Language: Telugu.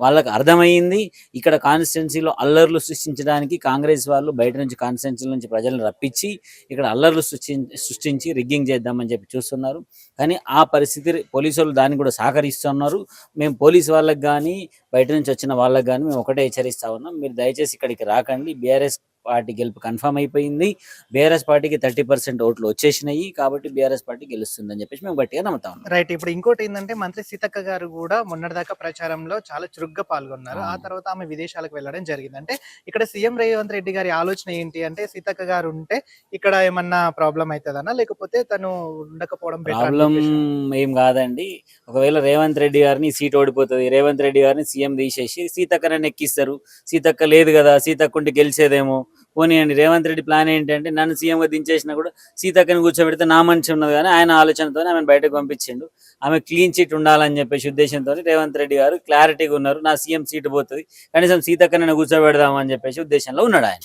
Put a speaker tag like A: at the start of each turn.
A: వాళ్ళకి అర్థమైంది ఇక్కడ కాన్స్టిట్యున్సీలో అల్లర్లు సృష్టించడానికి కాంగ్రెస్ వాళ్ళు బయట నుంచి కాన్స్టిట్యున్సీ నుంచి ప్రజలను రప్పించి ఇక్కడ అల్లర్లు సృష్టి సృష్టించి రిగ్గింగ్ చేద్దామని చెప్పి చూస్తున్నారు. కానీ ఆ పరిస్థితి పోలీసు వాళ్ళు దాన్ని కూడా సహకరిస్తున్నారు. మేము పోలీసు వాళ్ళకి కానీ బయట నుంచి వచ్చిన వాళ్ళకి కానీ మేము ఒకటే హెచ్చరిస్తా ఉన్నాం. మీరు దయచేసి ఇక్కడికి రాకండి. బీఆర్ఎస్ పార్టీ గెలుపు కన్ఫర్మ్ అయిపోయింది. బీఆర్ఎస్ పార్టీకి థర్టీ పర్సెంట్ ఓట్లు వచ్చేసినాయి. కాబట్టి బీఆర్ఎస్ పార్టీ గెలుస్తుందని చెప్పేసి మేము గట్టిగా నమ్ముతా ఉన్నాం.
B: రైట్. ఇప్పుడు ఇంకోటి ఏంటంటే మంత్రి సీతక్క గారు కూడా మొన్నటిదాకా ప్రచారంలో చాలా చురుగ్గా పాల్గొన్నారు. ఆ. తర్వాత ఆమె విదేశాలకు వెళ్ళడం జరిగింది. అంటే ఇక్కడ సీఎం రేవంత్ రెడ్డి గారి ఆలోచన ఏంటి? అంటే సీతక్క గారు ఉంటే ఇక్కడ ఏమన్నా ప్రాబ్లం అవుతుందన్నా? లేకపోతే తను ఉండకపోవడం
A: ప్రాబ్లం. ఏం కాదండి. ఒకవేళ రేవంత్ రెడ్డి గారిని సీట్ ఓడిపోతుంది. రేవంత్ రెడ్డి గారిని సీఎం తీసేసి సీతక్కనని ఎక్కిస్తారు సీతక్క లేదు కదా. సీతక్క ఉంటే గెలిచేదేమో. పోనీయండి రేవంత్ రెడ్డి ప్లాన్ ఏంటంటే నన్ను సీఎంగా దించేసినా కూడా సీతక్కని కూర్చోబెడితే నా మనిషి ఉన్నది కానీ ఆయన ఆలోచనతో ఆమెను బయటకు పంపించిండు. ఆమె క్లీన్ చిట్ ఉండాలని చెప్పేసి ఉద్దేశంతో రేవంత్ రెడ్డి గారు క్లారిటీగా ఉన్నారు. నా సీఎం సీట్ పోతుంది. కనీసం సీతక్కని కూర్చోబెడదామని చెప్పేసి ఉద్దేశంలో ఉన్నాడు ఆయన.